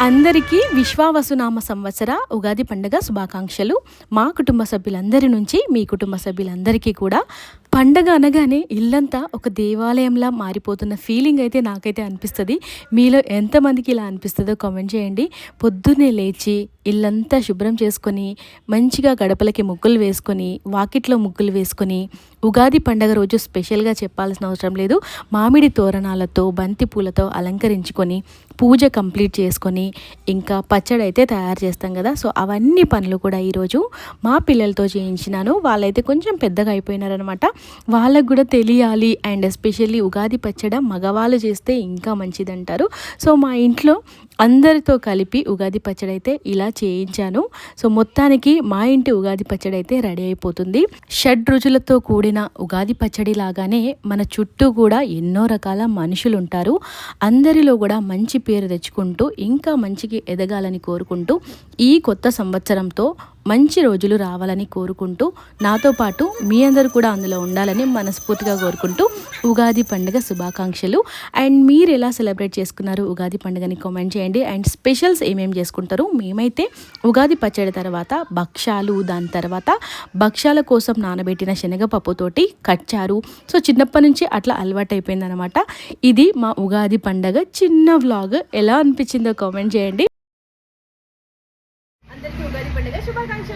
అందరికీ విశ్వావసునామ సంవత్సర ఉగాది పండుగ శుభాకాంక్షలు. మా కుటుంబ సభ్యులందరి నుంచి మీ కుటుంబ సభ్యులందరికీ కూడా పండగ అనగానే ఇల్లంతా ఒక దేవాలయంలా మారిపోతున్న ఫీలింగ్ అయితే నాకైతే అనిపిస్తుంది. మీలో ఎంతమందికి ఇలా అనిపిస్తుందో కామెంట్ చేయండి. పొద్దున్నే లేచి ఇల్లంతా శుభ్రం చేసుకొని మంచిగా గడపలకి ముగ్గులు వేసుకొని వాకిట్లో ముగ్గులు వేసుకొని ఉగాది పండగ రోజు స్పెషల్గా చెప్పాల్సిన అవసరం లేదు. మామిడి తోరణాలతో బంతి పూలతో అలంకరించుకొని పూజ కంప్లీట్ చేసుకొని ఇంకా పచ్చడి అయితే తయారు చేస్తాం కదా. సో అవన్నీ పనులు కూడా ఈరోజు మా పిల్లలతో చేయించినాను. వాళ్ళైతే కొంచెం పెద్దగా అయిపోయినారనమాట వాళ్ళకు కూడా తెలియాలి అండ్ ఎస్పెషల్లీ ఉగాది పచ్చడి మగవాళ్ళు చేస్తే ఇంకా మంచిదంటారు. సో మా ఇంట్లో అందరితో కలిపి ఉగాది పచ్చడి అయితే ఇలా చేయించాను. సో మొత్తానికి మా ఇంటి ఉగాది పచ్చడి అయితే రెడీ అయిపోతుంది. షడ్ రుచులతో కూడిన ఉగాది పచ్చడి లాగానే మన చుట్టూ కూడా ఎన్నో రకాల మనుషులు ఉంటారు. అందరిలో కూడా మంచి పేరు తెచ్చుకుంటూ ఇంకా మంచికి ఎదగాలని కోరుకుంటూ ఈ కొత్త సంవత్సరంతో మంచి రోజులు రావాలని కోరుకుంటూ నాతో పాటు మీ అందరు కూడా అందులో ఉండాలని మనస్ఫూర్తిగా కోరుకుంటూ ఉగాది పండుగ శుభాకాంక్షలు. అండ్ మీరు ఎలా సెలబ్రేట్ చేసుకున్నారు ఉగాది పండుగని కామెంట్ చేయండి. అండ్ స్పెషల్స్ ఏమేమి చేసుకుంటారు మేమైతే ఉగాది పచ్చడి తర్వాత భక్షాలు దాని తర్వాత భక్ష్యాల కోసం నానబెట్టిన శనగపప్పుతోటి కచ్చారు సో చిన్నప్పటి నుంచి అట్లా అలవాటు అయిపోయిందనమాట ఇది మా ఉగాది పండగ చిన్న వ్లాగ్ ఎలా అనిపించిందో కామెంట్ చేయండి. पंडित शुभाकांक्ष